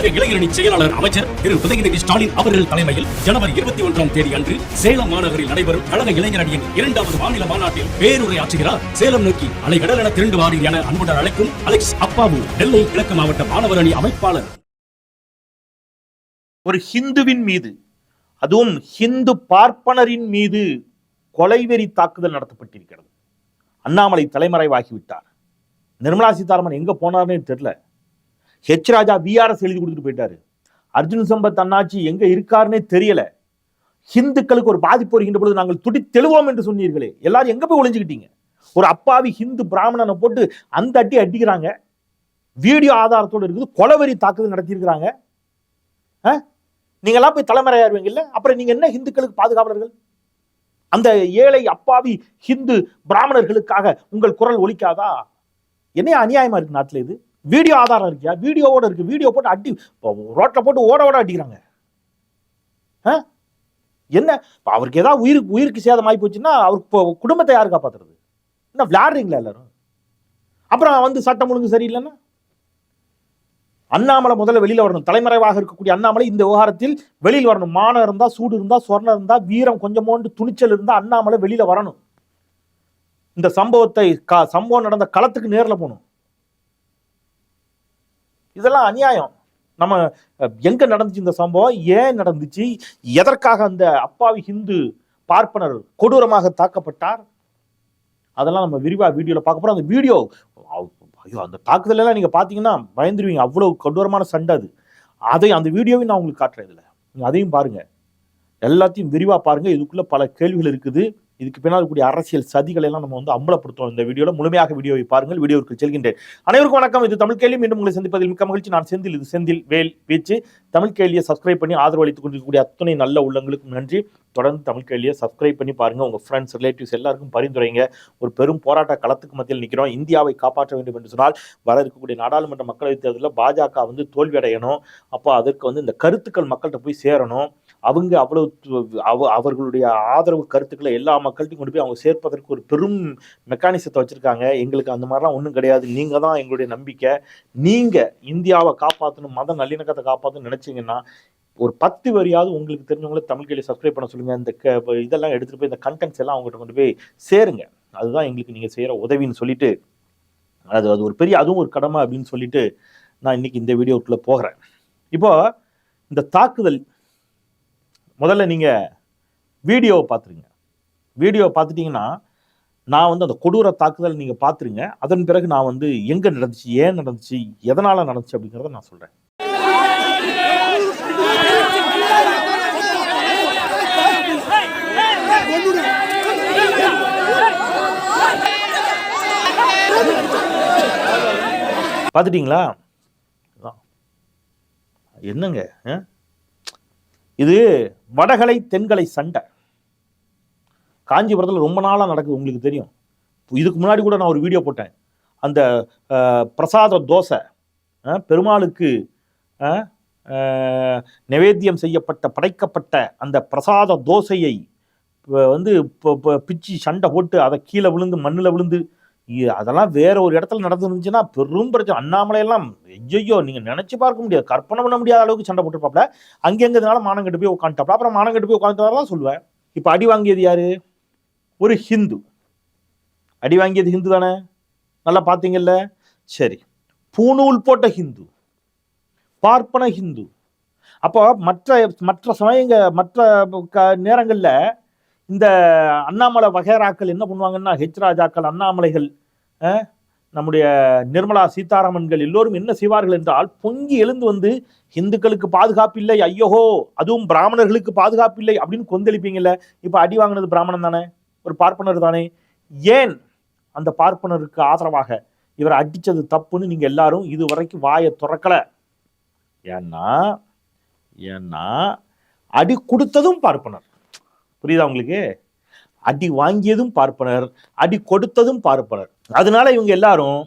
கழக இளைஞரணி செயலாளர் அமைச்சர் திரு உதயநிதி ஸ்டாலின் அவர்கள் தலைமையில் ஜனவரி இருபத்தி ஒன்றாம் தேதி அன்று சேலம் மாநகரில் நடைபெறும் கழக இளைஞரணியின் இரண்டாவது மாநில மாநாட்டில் பேருரை ஆற்றுகிறார் சேலம் நோக்கி அலைகடல் என திரண்டு வாரி என அன்புடன் அழைக்கும் அலெக்ஸ் அப்பாவு டெல்லி கிழக்கு மாவட்ட மாணவர் அணி அமைப்பாளர். ஒரு ஹிந்துவின் மீது அதுவும் ஹிந்து பார்ப்பனரின் மீது கொலைவெறி தாக்குதல் நடத்தப்பட்டிருக்கிறது. அண்ணாமலை தலைமறைவாகிவிட்டார். நிர்மலா சீதாராமன் எங்க போனார்னே தெரியல. ஹெச் ராஜா விஆர்எஸ் எழுதி கொடுத்துட்டு போயிட்டாரு. அர்ஜுன் சம்பத் அண்ணாச்சி எங்க இருக்காருன்னே தெரியல. ஹிந்துக்களுக்கு ஒரு பாதிப்பு வருகின்ற பொழுது நாங்கள் துடி துடித்தெழுவோம் என்று சொன்னீர்களே. எல்லாரும் எங்க போய் ஒளிஞ்சுக்கிட்டீங்க? ஒரு அப்பாவி ஹிந்து பிராமணனை போட்டு அந்த அட்டி அடிக்கிறாங்க. வீடியோ ஆதாரத்தோடு இருக்குது கொலவெறி தாக்குதல் நடத்தியிருக்கிறாங்க. ஆ? போய் தலைமறையாருவீங்கல்ல? அப்புறம் நீங்க என்ன ஹிந்துக்களுக்கு பாதுகாவலர்கள்? அந்த ஏழை அப்பாவி ஹிந்து பிராமணர்களுக்காக உங்கள் குரல் ஒலிக்காதா? என்ன அநியாயமா இருக்கு நாட்டில் இது? வீடியோ ஆதாரம் இருக்கியா? வீடியோவோட இருக்கு. வீடியோ போட்டு அடி ரோட்டில் போட்டு ஓட ஓட அடிக்கிறாங்க. ஆ? என்ன? இப்போ அவருக்கு ஏதாவது உயிருக்கு உயிருக்கு சேதம் ஆகி போச்சுன்னா அவருக்கு இப்போ குடும்பத்தை யார் காப்பாத்துறது? என்ன விளையாடுறீங்களா எல்லாரும்? அப்புறம் வந்து சட்டம் ஒழுங்கு சரியில்லைன்னா? அண்ணாமலை முதல்ல வெளியில் வரணும். தலைமறைவாக இருக்கக்கூடிய அண்ணாமலை இந்த விவகாரத்தில் வெளியில் வரணும். மானம் இருந்தால் சூடு இருந்தால் சொர்ணம் இருந்தால் வீரம் கொஞ்சமோண்டு துணிச்சல் இருந்தால் அண்ணாமலை வெளியில் வரணும். இந்த சம்பவத்தை க- சம்பவம் நடந்த களத்துக்கு நேரில் போகணும். இதெல்லாம் அநியாயம். நம்ம எங்க நடந்துச்சு இந்த சம்பவம்? ஏன் நடந்துச்சு? எதற்காக அந்த அப்பாவி ஹிந்து பார்ப்பனர் கொடூரமாக தாக்கப்பட்டார்? அதெல்லாம் நம்ம விரிவா வீடியோல பார்க்க போறோம். அந்த வீடியோ ஐயோ அந்த தாக்குதல் எல்லாம் நீங்க பாத்தீங்கன்னா பயந்துருவீங்க. அவ்வளவு கொடூரமான சண்டை அது. அதை அந்த வீடியோவையும் நான் உங்களுக்கு காட்டுறேன் இதுல. நீங்க அதையும் பாருங்க. எல்லாத்தையும் விரிவா பாருங்க. இதுக்குள்ள பல கேள்விகள் இருக்குது. இதுக்கு பின்னால் கூடிய அரசியல் சதிகளை எல்லாம் நம்ம வந்து அம்பலப்படுத்துவோம் இந்த வீடியோவில் முழுமையாக வீடியோவை பாருங்கள். வீடியோவுக்கு செல்கின்றேன். அனைவருக்கும் வணக்கம். இது தமிழ் கேள்வி. மீண்டும் உங்களை சந்திப்பதில் மிக்க மகிழ்ச்சி. நான் செந்தில். இது செந்தில் வேல் பேச்சு தமிழ் கேள்வியை சப்ஸ்கிரைப் பண்ணி ஆதரவு அளித்துக் கொண்டிருக்கக்கூடிய அத்தனை நல்ல உள்ளங்களுக்கும் நன்றி. தொடர்ந்து தமிழ் கேள்வியை சப்ஸ்கிரைப் பண்ணி பாருங்கள் உங்கள் ஃப்ரெண்ட்ஸ் ரிலேட்டிவ்ஸ் எல்லாருக்கும் பரிந்துரைங்க. ஒரு பெரும் போராட்ட களத்துக்கு மத்தியில் நிற்கிறோம் இந்தியாவை காப்பாற்ற வேண்டும் என்று சொன்னால் வர இருக்கக்கூடிய நாடாளுமன்ற மக்களவைத் தேர்தலில் பாஜக வந்து தோல்வி அடையணும் அப்போ அதற்கு வந்து இந்த கருத்துக்கள் மக்கள்கிட்ட போய் சேரணும். அவங்க அவ்வளவு அவ அவர்களுடைய ஆதரவு கருத்துக்களை எல்லா மக்கள்கிட்டையும் கொண்டு போய் அவங்க சேர்ப்பதற்கு ஒரு பெரும் மெக்கானிசத்தை வச்சுருக்காங்க. எங்களுக்கு அந்த மாதிரிலாம் ஒன்றும் கிடையாது. நீங்கள் தான் எங்களுடைய நம்பிக்கை. நீங்கள் இந்தியாவை காப்பாற்றணும் மத நல்லிணக்கத்தை காப்பாற்றணும்னு நினச்சிங்கன்னா ஒரு பத்து வரியாவது உங்களுக்கு தெரிஞ்சவங்கள தமிழ் கேள்வி சப்ஸ்கிரைப் பண்ண சொல்லுங்கள் இந்த க இதெல்லாம் எடுத்துகிட்டு போய் இந்த கண்டென்ட்ஸ் எல்லாம் அவங்ககிட்ட கொண்டு போய் சேருங்க. அதுதான் எங்களுக்கு நீங்கள் செய்கிற உதவின்னு சொல்லிட்டு அது அது ஒரு பெரிய அதுவும் ஒரு கடமை அப்படின்னு சொல்லிட்டு நான் இன்னைக்கு இந்த வீடியோக்குள்ளே போகிறேன். இப்போ இந்த தாக்குதல் முதல்ல நீங்கள் வீடியோவை பார்த்துருங்க வீடியோவை பார்த்துட்டிங்கன்னா நான் வந்து அந்த கொடூர தாக்குதல் நீங்கள் பார்த்துருங்க அதன் பிறகு நான் வந்து எங்கே நடந்துச்சு ஏன் நடந்துச்சு எதனால் நடந்துச்சு அப்படிங்கிறத நான் சொல்கிறேன் பார்த்துட்டிங்களா என்னங்க ஆ? இது வடகலை தென்கலை சண்டை. காஞ்சிபுரத்தில் ரொம்ப நாளாக நடக்குது உங்களுக்கு தெரியும். இதுக்கு முன்னாடி கூட நான் ஒரு வீடியோ போட்டேன். அந்த பிரசாத தோசை பெருமாளுக்கு அஹ், நிவேத்தியம் செய்யப்பட்ட படைக்கப்பட்ட அந்த பிரசாத தோசையை வந்து இப்போ பிச்சு சண்டை போட்டு அதை கீழே விழுந்து மண்ணில் விழுந்து அதெல்லாம் வேற ஒரு இடத்துல நடந்துருந்துச்சுன்னா பெரும் பிரச்சனை. அண்ணாமலையெல்லாம் ஐயோ நீங்கள் நினச்சி பார்க்க முடியாது. கற்பனை பண்ண முடியாத அளவுக்கு சண்டை போட்டுருப்பாப்ல. அங்கெங்கிறதுனால மானம் கட்டு போய் உட்காந்துட்டாப்ல. அப்புறம் மானம் கட்டு போய் உட்காந்துட்டு சொல்லுவேன். இப்போ அடி வாங்கியது யாரு? ஒரு ஹிந்து. அடி வாங்கியது ஹிந்து தானே? நல்லா பார்த்தீங்கல்ல? சரி. பூணூல் போட்ட ஹிந்து. பார்ப்பன ஹிந்து. அப்போ மற்ற மற்ற சமயங்க மற்ற க நேரங்களில் இந்த அண்ணாமலை வகைராக்கள் என்ன பண்ணுவாங்கன்னா ஹெச் ராஜாக்கள் அண்ணாமலைகள் நம்முடைய நிர்மலா சீதாராமன்கள் எல்லோரும் என்ன செய்வார்கள் என்றால் பொங்கி எழுந்து வந்து இந்துக்களுக்கு பாதுகாப்பு இல்லை ஐயோஹோ அதுவும் பிராமணர்களுக்கு பாதுகாப்பு இல்லை அப்படின்னு கொந்தளிப்பீங்கல்ல. இப்போ அடி வாங்கினது பிராமணன் தானே ஒரு பார்ப்பனர் தானே. ஏன் அந்த பார்ப்பனருக்கு ஆதரவாக இவரை அடித்தது தப்புன்னு நீங்கள் எல்லாரும் இது வரைக்கும் வாயை துறக்கலை? ஏன்னா ஏன்னா அடி கொடுத்ததும் பார்ப்பனர். புரியுதா உங்களுக்கு? அடி வாங்கியதும் பார்ப்பனர் அடி கொடுத்ததும் பார்ப்பனர். அதனால இவங்க எல்லாரும்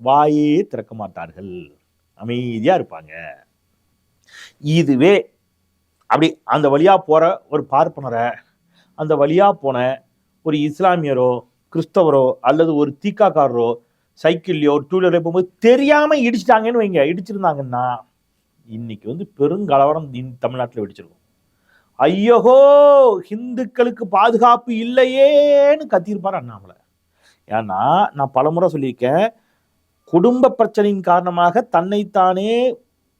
வாயே திறக்க மாட்டார்கள். அமைதியாக இருப்பாங்க. இதுவே அப்படி அந்த வழியாக போகிற ஒரு பார்ப்பனரை அந்த வழியாக போன ஒரு இஸ்லாமியரோ கிறிஸ்தவரோ அல்லது ஒரு தீக்காக்காரரோ சைக்கிள்லையோ டூ வீலரோ போகும்போது தெரியாமல் இடிச்சிட்டாங்கன்னு வைங்க. இடிச்சிருந்தாங்கன்னா இன்னைக்கு வந்து பெருங்கலவரம் தமிழ்நாட்டில் வெடிச்சிருக்கும். ஐயோஹோ ஹிந்துக்களுக்கு பாதுகாப்பு இல்லையேன்னு கத்தியிருப்பார் அண்ணாமலை. ஏன்னா நான் பலமுறை சொல்லியிருக்கேன் குடும்ப பிரச்சனையின் காரணமாக தன்னைத்தானே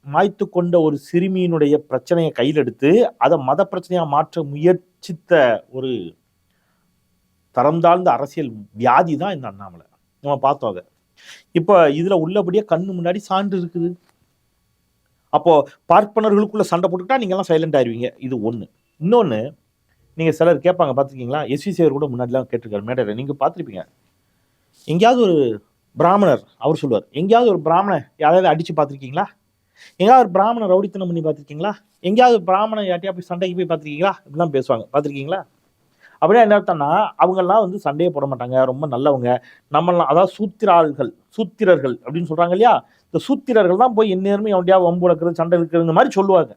மாய்த்து கொண்ட ஒரு சிறுமியினுடைய பிரச்சனையை கையில் எடுத்து அதை மத பிரச்சனையாக மாற்ற முயற்சித்த ஒரு தரம் தாழ்ந்த அரசியல் வியாதி தான் இந்த அண்ணாமலை. நம்ம பார்த்தோம் அதை. இப்போ இதில் உள்ளபடியே கண்ணு முன்னாடி சான்று இருக்குது. அப்போ பார்ப்பனர்களுக்குள்ள சண்டை போட்டுக்கிட்டா நீங்க எல்லாம் சைலண்ட் ஆயிருவீங்க. இது ஒன்று இன்னொன்று நீங்க சிலர் கேட்பாங்க பார்த்துருக்கீங்களா? எஸ்வி சேவர் கூட முன்னாடிலாம் கேட்டிருக்காரு மேடையில். நீங்க பார்த்துருப்பீங்க. எங்கேயாவது ஒரு பிராமணர் அவர் சொல்லுவார் எங்கேயாவது ஒரு பிராமணன் யாராவது அடிச்சு பார்த்துருக்கீங்களா? எங்கேயாவது ஒரு பிராமணர் ரவுடித்தனம் பண்ணி பார்த்துருக்கீங்களா? எங்கேயாவது ஒரு பிராமணன் யார்ட்டையா போய் சண்டைக்கு போய் பார்த்துருக்கீங்களா? இப்படிலாம் பேசுவாங்க. பார்த்துருக்கீங்களா? அப்படின்னா என்ன அர்த்தம்னா அவங்கெல்லாம் வந்து சண்டையே போட மாட்டாங்க. ரொம்ப நல்லவங்க. நம்மளாம் அதாவது சூத்திராள்கள் சூத்திரர்கள் அப்படின்னு சொல்கிறாங்க இல்லையா? இந்த சூத்திரர்கள் தான் போய் எந்நேரமே அவன்டியா வம்பு வளர்க்குறது சண்டை இருக்கிறது இந்த மாதிரி சொல்லுவாங்க.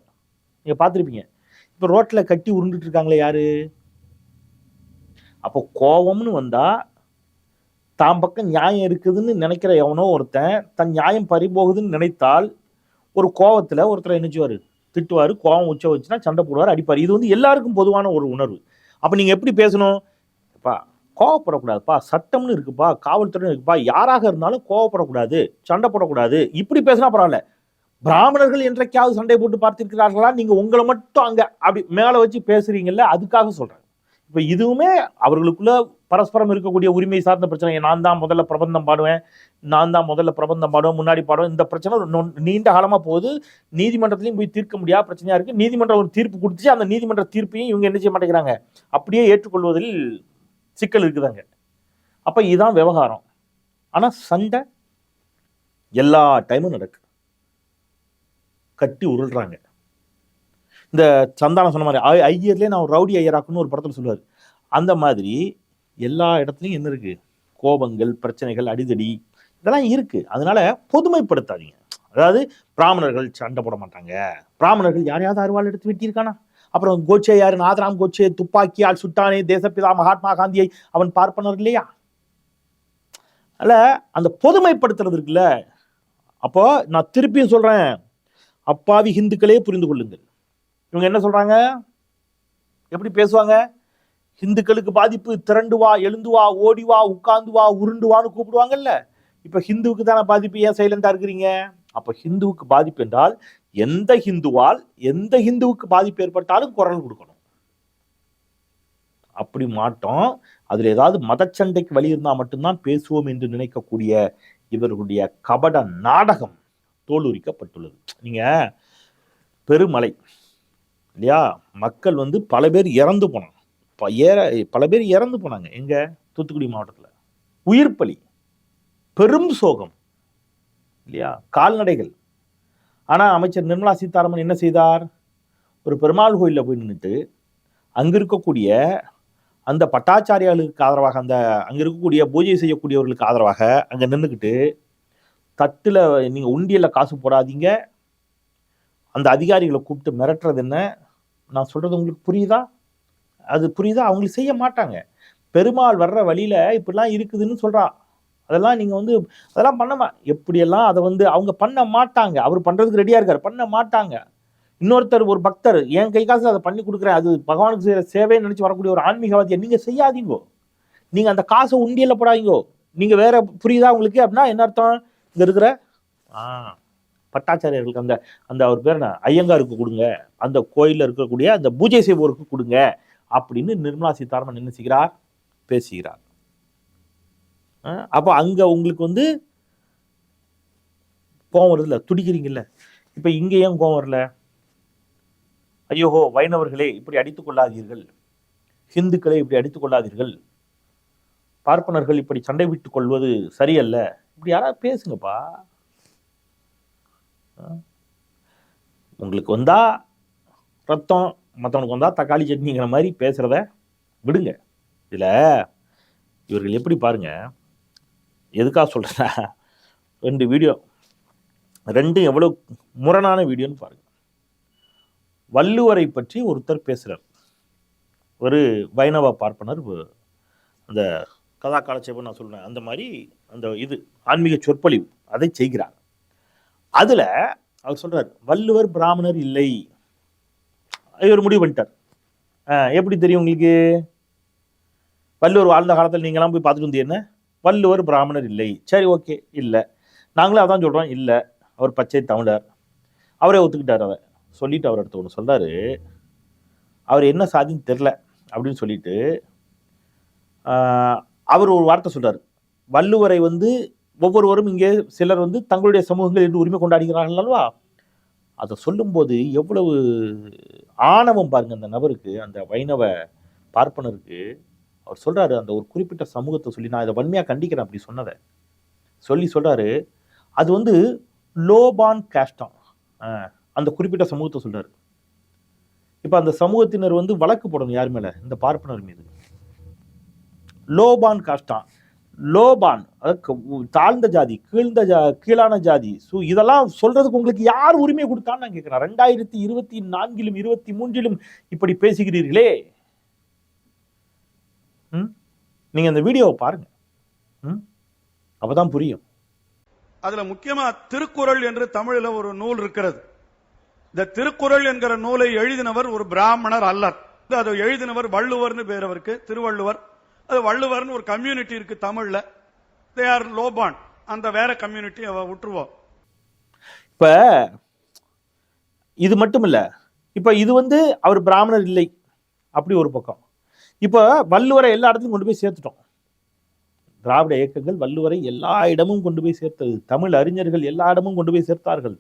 நீங்கள் பார்த்துருப்பீங்க. இப்போ ரோட்டில் கட்டி உருண்டுட்டு இருக்காங்களே யாரு? அப்போ கோவம்னு வந்தால் தான் பக்கம் நியாயம் இருக்குதுன்னு நினைக்கிற எவனோ ஒருத்தன் தன் நியாயம் பறிபோகுதுன்னு நினைத்தால் ஒரு கோவத்தில் ஒருத்தர் என்னச்சுவாரு திட்டுவார் கோவம் உச்ச வச்சுன்னா சண்டை போடுவார் அடிப்பார். இது வந்து எல்லாருக்கும் பொதுவான ஒரு உணர்வு. அப்போ நீங்கள் எப்படி பேசணும்? கோவப்படக்கூடாதுப்பா சட்டம்னு இருக்குப்பா காவல்துறை இருக்குப்பா யாராக இருந்தாலும் கோவப்படக்கூடாது சண்டை போடக்கூடாது இப்படி பேசினா பரவாயில்ல. பிராமணர்கள் என்றைக்காவது சண்டை போட்டு பார்த்திருக்கிறார்களா? நீங்க உங்களை மட்டும் அங்க அப்படி மேலே வச்சு பேசுறீங்கல்ல அதுக்காக சொல்கிறேன் இப்ப இதுவுமே அவர்களுக்குள்ள பரஸ்பரம் இருக்கக்கூடிய உரிமை சார்ந்த பிரச்சனை. நான் தான் முதல்ல பிரபந்தம் பாடுவேன் நான் தான் முதல்ல பிரபந்தம் பாடுவேன் முன்னாடி பாடுவேன். இந்த பிரச்சனை நீண்ட காலமா போகுது. நீதிமன்றத்திலையும் போய் தீர்க்க முடியாத பிரச்சனையா இருக்கு. நீதிமன்றம் ஒரு தீர்ப்பு கொடுத்துச்சு. அந்த நீதிமன்ற தீர்ப்பையும் இவங்க என்ன செய்ய மாட்டேங்கிறாங்க? அப்படியே ஏற்றுக்கொள்வதில் சிக்கல் இருக்குதாங்க. அப்போ இதுதான் விவகாரம். ஆனால் சண்டை எல்லா டைமும் நடக்கு. கட்டி உருள்றாங்க. இந்த சந்தானம் சொன்ன மாதிரி ஐயர்லேயே நான் ஒரு ரவுடி ஐயராக்குன்னு ஒரு படத்தில் சொல்லுவார். அந்த மாதிரி எல்லா இடத்துலையும் என்ன இருக்குது கோபங்கள் பிரச்சனைகள் அடிதடி இதெல்லாம் இருக்குது அதனால பொதுமைப்படுத்தாதீங்க. அதாவது பிராமணர்கள் சண்டை போட மாட்டாங்க. பிராமணர்கள் யாரையாவது அறுவாள் எடுத்து வெட்டியிருக்கானா? அப்புறம் கோட்சேயார் நாதராம் கோட்சே துப்பாக்கியால் சுட்டானே தேசப்பிதா மகாத்மா காந்தியை அவன் பார்ப்பனர் இல்லையா? அல்ல அந்த பொதுமைப்படுத்துறது இருக்குல்ல? அப்போ நான் திருப்பியும் சொல்றேன். அப்பாவி ஹிந்துக்களே புரிந்து கொள்ளுங்கள். இவங்க என்ன சொல்றாங்க? எப்படி பேசுவாங்க? ஹிந்துக்களுக்கு பாதிப்பு திரண்டு வா எழுந்து வா ஓடி வா உட்கார்ந்து வா உருண்டு வான்னு கூப்பிடுவாங்கல்ல. இப்ப ஹிந்துவுக்கு தானே பாதிப்பு? ஏன் சைலண்டா இருக்கிறீங்க? அப்ப ஹிந்துவுக்கு பாதிப்பு என்றால் எந்த ஹிந்துவால் எந்த ஹிந்துவுக்கு பாதிப்பு ஏற்பட்டாலும் குரல் கொடுக்கணும். அப்படி மாட்டோம். அதில் ஏதாவது மதச்சண்டைக்கு வழி இருந்தால் மட்டும்தான் பேசுவோம் என்று நினைக்கக்கூடிய இவர்களுடைய கபட நாடகம் தோலுரிக்கப்பட்டுள்ளது. நீங்க பெருமலை இல்லையா? மக்கள் வந்து பல பேர் இறந்து போனாங்க. ப- ஏற பல பேர் இறந்து போனாங்க. எங்க? தூத்துக்குடி மாவட்டத்தில். உயிர் பலி பெரும் சோகம் இல்லையா? கால்நடைகள் ஆனால் அமைச்சர் நிர்மலா சீதாராமன் என்ன செய்தார்? ஒரு பெருமாள் கோயிலில் போய் நின்றுட்டு அங்கே இருக்கக்கூடிய அந்த பட்டாச்சாரியாளுக்கு ஆதரவாக அந்த அங்கே இருக்கக்கூடிய பூஜை செய்யக்கூடியவர்களுக்கு ஆதரவாக அங்கே நின்றுக்கிட்டு தட்டில் நீங்கள் உண்டியலில் காசு போடாதீங்க. அந்த அதிகாரிகளை கூப்பிட்டு மிரட்டுறது என்ன? நான் சொல்கிறது உங்களுக்கு புரியுதா? அது புரியுதா? அவங்களுக்கு செய்ய மாட்டாங்க. பெருமாள் வர்ற வழியில் இப்படிலாம் இருக்குதுன்னு சொல்கிறான் அதெல்லாம் நீங்க வந்து அதெல்லாம் பண்ண மா எப்படியெல்லாம் அதை வந்து அவங்க பண்ண மாட்டாங்க. அவர் பண்றதுக்கு ரெடியா இருக்காரு. பண்ண மாட்டாங்க. இன்னொருத்தர் ஒரு பக்தர் என் கை காசு அதை பண்ணி கொடுக்குறேன். அது பகவானுக்கு செய்யற சேவைன்னு நினச்சி வரக்கூடிய ஒரு ஆன்மீகவாதியை நீங்கள் செய்யாதீங்கோ. நீங்கள் அந்த காசை உண்டியலில் போடாதீங்கோ. நீங்கள் வேற புரியுதா உங்களுக்கு? அப்படின்னா என்ன அர்த்தம்? இங்கே இருக்கிற ஆ பட்டாச்சாரியர்களுக்கு அந்த அந்த அவர் பேர் என்ன? ஐயங்காருக்கு கொடுங்க. அந்த கோயிலில் இருக்கக்கூடிய அந்த பூஜை செய்வோருக்கு கொடுங்க. அப்படின்னு நிர்மலா சீதாராமன் என்ன செய்கிறார்? பேசுகிறார். அப்போ அங்கே உங்களுக்கு வந்து கோவம் வருதுல்ல? துடிக்கிறீங்கல்ல? இப்போ இங்கே ஏன் கோவம் வரல? ஐயோஹோ வைணவர்களே இப்படி அடித்துக் கொள்ளாதீர்கள். ஹிந்துக்களை இப்படி அடித்துக் கொள்ளாதீர்கள். பார்ப்பனர்கள் இப்படி சண்டை விட்டு கொள்வது சரியல்ல? இப்படி யாராவது பேசுங்கப்பா. ஆ? உங்களுக்கு வந்தா ரத்தம் மற்றவனுக்கு வந்தால் தக்காளி சட்னிங்கிற மாதிரி பேசுகிறத விடுங்க. இதில் இவர்கள் எப்படி பாருங்கள் எதுக்காக சொல்றேன்னா ரெண்டு வீடியோ ரெண்டும் எவ்வளோ முரணான வீடியோன்னு பாருங்கள் வள்ளுவரை பற்றி ஒருத்தர் பேசுகிறார் ஒரு வைணவ பார்ப்பனர் அந்த கதா காலட்சேபம் நான் சொல்கிறேன் அந்த மாதிரி அந்த இது ஆன்மீக சொற்பொழிவு அதை செய்கிறார். அதில் அவர் சொல்கிறார் வள்ளுவர் பிராமணர் இல்லை. இவர் முடிவு பண்ணிட்டார். எப்படி தெரியும் உங்களுக்கு? வள்ளுவர் வாழ்ந்த காலத்தில் நீங்களாம் போய் பார்த்துட்டு வந்து என்ன? வள்ளுவர் பிராமணர் இல்லை. சரி ஓகே. இல்லை. நாங்களும் அதான் சொல்கிறோம் இல்லை. அவர் பச்சை தமிழர். அவரே ஒத்துக்கிட்டார் அவர் சொல்லிட்டு அவர் அடுத்து ஒன்று சொன்னார் அவர் என்ன சாதின்னு தெரில அப்படின்னு சொல்லிட்டு அவர் ஒரு வார்த்தை சொல்கிறார் வள்ளுவரை வந்து ஒவ்வொருவரும் இங்கே சிலர் வந்து தங்களுடைய சமூகங்கள் என்று உரிமை கொண்டாடுகிறார்கள் அல்லவா? அதை சொல்லும்போது எவ்வளவு ஆணவம் பாருங்கள் அந்த நபருக்கு அந்த வைணவ பார்ப்பனருக்கு. அவர் சொல்கிறாரு அந்த ஒரு குறிப்பிட்ட சமூகத்தை சொல்லி நான் இதை வன்மையாக கண்டிக்கிறேன் அப்படி சொன்னதை. சொல்லி சொல்கிறாரு அது வந்து லோபான் கேஷ்டம் அந்த குறிப்பிட்ட சமூகத்தை சொல்கிறாரு இப்போ அந்த சமூகத்தினர் வந்து வழக்கு போடணும் யார் மேலே? இந்த பார்ப்பனர் மீது. லோபான் காஷ்டம் லோபான் அதாவது தாழ்ந்த ஜாதி கீழ்ந்த ஜா கீழான ஜாதி ஸோ இதெல்லாம் சொல்றதுக்கு உங்களுக்கு யார் உரிமை கொடுத்தான்னு நான் கேட்குறேன். ரெண்டாயிரத்தி இருபத்தி நான்கிலும் இருபத்தி மூன்றிலும் இப்படி பேசுகிறீர்களே. நீங்க அந்த வீடியோவை பாருங்க. ம்? அப்பதான் புரியும். அதுல முக்கியமா திருக்குறள் என்று தமிழில் ஒரு நூல் இருக்கிறது. இந்த திருக்குறள் என்கிற நூலை எழுதினவர் ஒரு பிராமணர் அல்லர். அது எழுதினவர் வள்ளுவர்னு பேர் அவருக்கு திருவள்ளுவர். அது வள்ளுவர்னு ஒரு கம்யூனிட்டி இருக்கு தமிழ்ல. தே ஆர் லோபான் அந்த வேற கம்யூனிட்டி அவ விட்டுருவோம் இப்ப இது மட்டும் இல்ல இப்ப இது வந்து அவர் பிராமணர் இல்லை. அப்படி ஒரு பக்கம். இப்போ வள்ளுவரை எல்லா இடத்துலையும் கொண்டு போய் சேர்த்துட்டோம். திராவிட இயக்கங்கள் வள்ளுவரை எல்லா இடமும் கொண்டு போய் சேர்த்தது. தமிழ் அறிஞர்கள் எல்லா இடமும் கொண்டு போய் சேர்த்தார்கள்.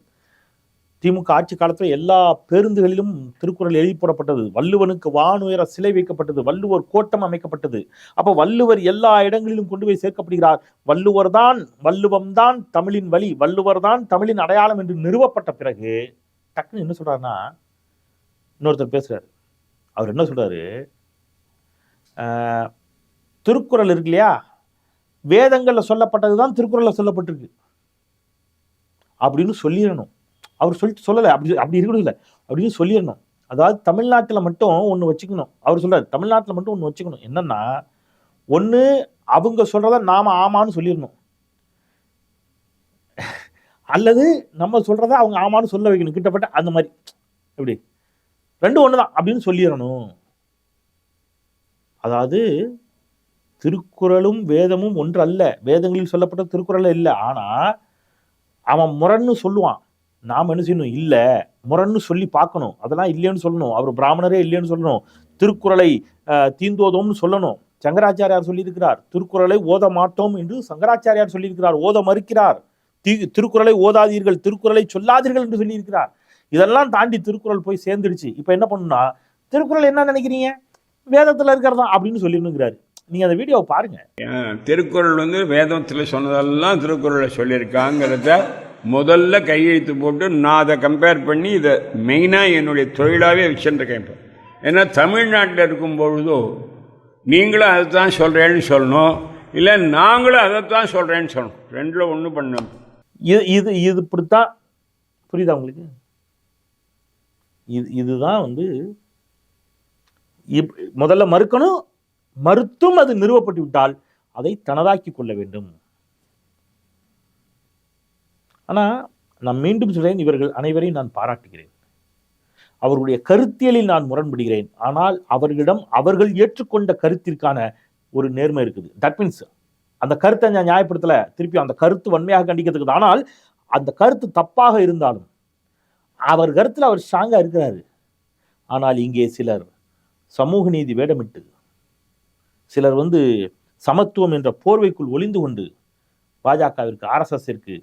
திமுக ஆட்சி காலத்தில் எல்லா பேருந்துகளிலும் திருக்குறள் எழுதி போடப்பட்டது. வள்ளுவனுக்கு வானுயர சிலை வைக்கப்பட்டது. வள்ளுவர் கோட்டம் அமைக்கப்பட்டது. அப்போ வள்ளுவர் எல்லா இடங்களிலும் கொண்டு போய் சேர்க்கப்படுகிறார். வள்ளுவர் தான் வள்ளுவம் தான் தமிழின் வழி. வள்ளுவர் தான் தமிழின் அடையாளம் என்று நிறுவப்பட்ட பிறகு டக்குன்னு என்ன சொல்கிறாருன்னா இன்னொருத்தர் பேசுகிறார் அவர் என்ன சொல்கிறாரு திருக்குறள் இருக்கு இல்லையா? வேதங்களில் சொல்லப்பட்டது தான் திருக்குறளில் சொல்லப்பட்டிருக்கு. அப்படின்னு சொல்லிடணும். அவர் சொல்லிட்டு சொல்லலை. அப்படி அப்படி இருக்கணும் இல்லை. அப்படின்னு சொல்லிடணும். அதாவது தமிழ்நாட்டில் மட்டும் ஒன்று வச்சுக்கணும். அவர் சொல்கிறார் தமிழ்நாட்டில் மட்டும் ஒன்று வச்சுக்கணும். என்னன்னா ஒன்று அவங்க சொல்கிறத நாம ஆமான்னு சொல்லிடணும். அல்லது நம்ம சொல்கிறத அவங்க ஆமான்னு சொல்ல வைக்கணும். கிட்டப்பட்ட அந்த மாதிரி. எப்படி? ரெண்டும் ஒன்று தான் அப்படின்னு சொல்லிடணும். அதாவது திருக்குறளும் வேதமும் ஒன்று அல்ல வேதங்களில் சொல்லப்பட்ட திருக்குறள் இல்லை. ஆனால் அவன் முரண்னு சொல்லுவான். நாம் என்ன செய்யணும்? இல்லை. முரண்னு சொல்லி பார்க்கணும். அதெல்லாம் இல்லைன்னு சொல்லணும். அவர் பிராமணரே இல்லைன்னு சொல்லணும். திருக்குறளை தீந்தோதோம்னு சொல்லணும். சங்கராச்சாரியார் சொல்லியிருக்கிறார். திருக்குறளை ஓத மாட்டோம் என்று சங்கராச்சாரியார் சொல்லியிருக்கிறார். ஓத மறுக்கிறார். தி திருக்குறளை ஓதாதீர்கள். திருக்குறளை சொல்லாதீர்கள் என்று சொல்லியிருக்கிறார். இதெல்லாம் தாண்டி திருக்குறள் போய் சேர்ந்துடுச்சு. இப்போ என்ன பண்ணுன்னா திருக்குறள் என்ன நினைக்கிறீங்க? வேதத்துல இருக்கிறதா அப்படின்னு சொல்லிருந்துங்கிறாரு நீங்க அந்த வீடியோவை பாருங்க. திருக்குறள் வந்து வேதத்தில் சொன்னதெல்லாம் திருக்குறளில் சொல்லியிருக்காங்கிறத முதல்ல கையெழுத்து போட்டு நான் அதை கம்பேர் பண்ணி இதை மெயினாக என்னுடைய தொழிலாகவே வச்சுருக்கேன் இப்போ. ஏன்னா தமிழ்நாட்டில் இருக்கும் பொழுதோ நீங்களும் அதை தான் சொல்கிறேன்னு சொல்லணும். இல்லை நாங்களும் அதைத்தான் சொல்கிறேன்னு சொல்லணும். ரெண்டில் ஒன்று பண்ணணும். இது இது இது இப்படித்தான் புரியுதா உங்களுக்கு? இது இதுதான் வந்து இப்- முதல்ல மறுக்கணும் மறுத்தும் அது நிறுவப்பட்டு விட்டால் அதை தனதாக்கி கொள்ள வேண்டும். ஆனால் நான் மீண்டும் சொல்கிறேன் இவர்கள் அனைவரையும் நான் பாராட்டுகிறேன். அவருடைய கருத்தியலில் நான் முரண்படுகிறேன். ஆனால் அவர்களிடம் அவர்கள் ஏற்றுக்கொண்ட கருத்திற்கான ஒரு நேர்மை இருக்குது. தட் மீன்ஸ் அந்த கருத்தை நான் நியாயப்படுத்தலை. திருப்பி அந்த கருத்து வன்மையாக கண்டிக்கிறதுக்கு. ஆனால் அந்த கருத்து தப்பாக இருந்தாலும் அவர் கருத்தில் அவர் ஸ்ட்ராங்காக இருக்கிறாரு. ஆனால் இங்கே சிலர் சமூக நீதி வேடமிட்டு சிலர் வந்து சமத்துவம் என்ற போர்வைக்குள் ஒளிந்து கொண்டு பாஜகவிற்கு ஆர்எஸ்எஸ்ஸிற்கு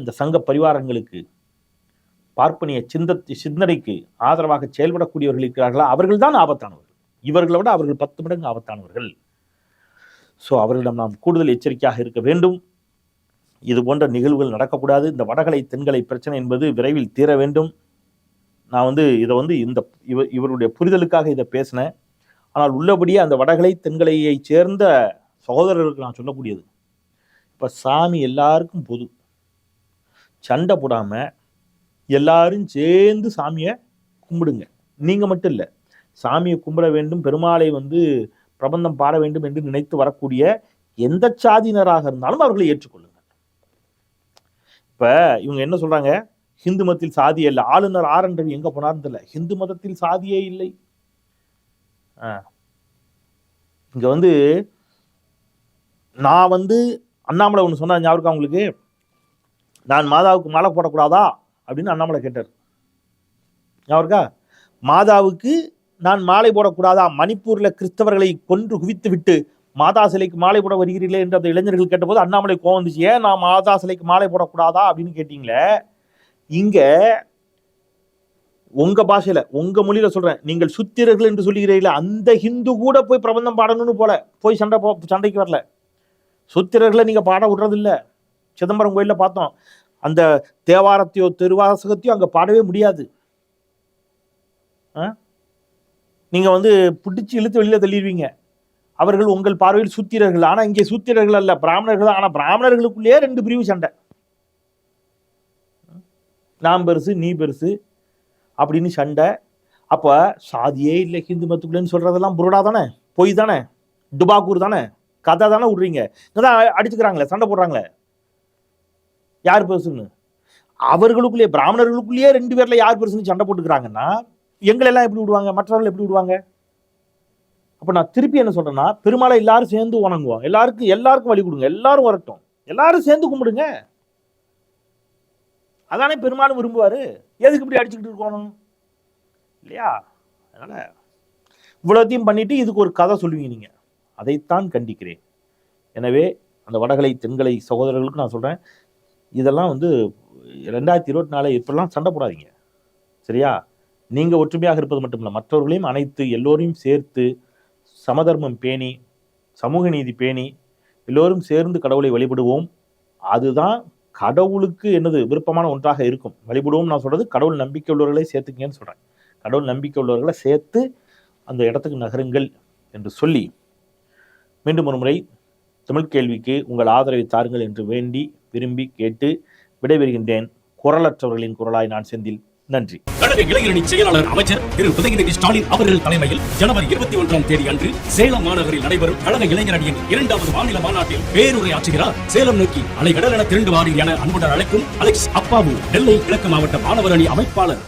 இந்த சங்க பரிவாரங்களுக்கு பார்ப்பனிய சிந்த சிந்தனைக்கு ஆதரவாக செயல்படக்கூடியவர்கள் இருக்கிறார்களா அவர்கள்தான் ஆபத்தானவர்கள். இவர்களை விட அவர்கள் பத்து மடங்கு ஆபத்தானவர்கள். ஸோ அவர்களிடம் நாம் கூடுதல் எச்சரிக்கையாக இருக்க வேண்டும். இது போன்ற நிகழ்வுகள் நடக்கக்கூடாது. இந்த வடகலை தென்கலை பிரச்சனை என்பது விரைவில் தீர வேண்டும். நான் வந்து இதை வந்து இந்த இவ இவருடைய புரிதலுக்காக இதை பேசினேன். ஆனால் உள்ளபடியே அந்த வடகலை தென்கலையை சேர்ந்த சகோதரர்களுக்கு நான் சொல்லக்கூடியது. இப்போ சாமி எல்லாருக்கும் பொது. சண்டை போடாமல் எல்லாரும் சேர்ந்து சாமியை கும்பிடுங்க. நீங்கள் மட்டும் இல்லை. சாமியை கும்பிட வேண்டும் பெருமாளை வந்து பிரபந்தம் பாட வேண்டும் என்று நினைத்து வரக்கூடிய எந்த சாதியினராக இருந்தாலும் அவர்களை ஏற்றுக்கொள்ளுங்கள். இப்போ இவங்க என்ன சொல்கிறாங்க ஹிந்து மதத்தில் சாதியே இல்லை ஆளுநர் ஆர் என் ரவி எங்க போனார்னு தெரியல. ஹிந்து மதத்தில் சாதியே இல்லை. ஆ. இங்க வந்து நான் வந்து அண்ணாமலை ஒன்று சொன்னார் ஞாபகம் உங்களுக்கு? நான் மாதாவுக்கு மாலை போடக்கூடாதா? அப்படின்னு அண்ணாமலை கேட்டார். ஞாபகம் மாதாவுக்கு நான் மாலை போடக்கூடாதா? மணிப்பூரில் கிறிஸ்தவர்களை கொன்று குவித்து விட்டு மாதா சிலைக்கு மாலை போட வருகிறீர்களே என்று அந்த இளைஞர்கள் கேட்டபோது அண்ணாமலை கோவம் வந்துச்சு. ஏன் நான் மாதா சிலைக்கு மாலை போடக்கூடாதா? அப்படின்னு கேட்டீங்களே. இங்க உங்க பாஷையில உங்க மொழியில சொல்றேன். நீங்கள் சுத்திரர்கள் என்று சொல்லுகிறீர்களே அந்த ஹிந்து கூட போய் பிரபந்தம் பாடணும்னு போல போய் சண்டை போ சண்டைக்கு வரல. சுத்திரர்களை நீங்க பாட விடுறது இல்லை சிதம்பரம் கோயில்ல பார்த்தோம். அந்த தேவாரத்தையோ திருவாசகத்தையோ அங்க பாடவே முடியாது. ஆ? நீங்க வந்து பிடிச்சு இழுத்து வெளியில தள்ளிடுவீங்க. அவர்கள் உங்கள் பார்வையில் சூத்திரர்கள். ஆனா இங்கே சூத்திரர்கள் அல்ல பிராமணர்கள் தான். ஆனா பிராமணர்களுக்குள்ளேயே ரெண்டு பிரிவு சண்டை. நான் பெருசு நீ பெருசு அப்படின்னு சண்டை. அப்போ சாதியே இல்லை ஹிந்து மத்துக்குள்ளேன்னு சொல்கிறதெல்லாம் புருடா தானே பொய் தானே டுபாக்கூர் தானே கதை தானே விடுறீங்க. இங்கதான் அடிச்சுக்கிறாங்களே சண்டை போடுறாங்களே. யார் பெருசுன்னு? அவர்களுக்குள்ளேயே பிராமணர்களுக்குள்ளேயே ரெண்டு பேரில் யார் பெருசுன்னு சண்டை போட்டுக்கிறாங்கன்னா எங்களை எல்லாம் எப்படி விடுவாங்க? மற்றவர்கள் எப்படி விடுவாங்க? அப்போ நான் திருப்பி என்ன சொல்கிறேன்னா பெருமாளை எல்லாரும் சேர்ந்து வணங்குவோம். எல்லாருக்கும் எல்லாருக்கும் வழி கொடுங்க. எல்லாரும் வரட்டும். எல்லாரும் சேர்ந்து கும்பிடுங்க. அதானே பெருமாளும் விரும்புவார்? எதுக்கு இப்படி அடிச்சுக்கிட்டு இருக்கணும் இல்லையா? அதனால் இவ்வளோத்தையும் பண்ணிவிட்டு இதுக்கு ஒரு கதை சொல்லுவீங்க நீங்கள் அதைத்தான் கண்டிக்கிறேன். எனவே அந்த வடகலை தென்கலை சகோதரர்களுக்கு நான் சொல்கிறேன் இதெல்லாம் வந்து ரெண்டாயிரத்தி இருபத்தி நாலு இப்படிலாம் சண்டை போடாதீங்க. சரியா? நீங்கள் ஒற்றுமையாக இருப்பது மட்டுமல்ல. மற்றவர்களையும் அனைத்து எல்லோரையும் சேர்த்து சமதர்மம் பேணி சமூக நீதி பேணி எல்லோரும் சேர்ந்து கடவுளை வழிபடுவோம். அதுதான் கடவுளுக்கு என்னது விருப்பமான ஒன்றாக இருக்கும். வழிபடுவோம் நான் சொல்கிறது கடவுள் நம்பிக்கை உள்ளவர்களை சேர்த்துக்கங்கன்னு சொல்கிறேன் கடவுள் நம்பிக்கை உள்ளவர்களை சேர்த்து அந்த இடத்துக்கு நகருங்கள் என்று சொல்லி மீண்டும் ஒரு முறை தமிழ் கேள்விக்கு உங்கள் ஆதரவை தாருங்கள் என்று வேண்டி விரும்பி கேட்டு விடைபெறுகின்றேன். குரலற்றவர்களின் குரலாய் நான் செந்தில். நன்றி. கழக இளைஞரணி செயலாளர் அமைச்சர் திரு உதயநிதி ஸ்டாலின் அவர்கள் தலைமையில் ஜனவரி இருபத்தி ஒன்றாம் தேதி அன்று சேலம் மாநகரில் நடைபெறும் கழக இளைஞரணியின் இரண்டாவது மாநில மாநாட்டில் பேருரை ஆற்றுகிறார் சேலம் நோக்கி அலைகடல் என திரண்டு வாரி என அன்புடன் அழைக்கும் அலெக்ஸ் அப்பாவு நெல்லை கிழக்கு மாவட்ட மாணவர் அணி அமைப்பாளர்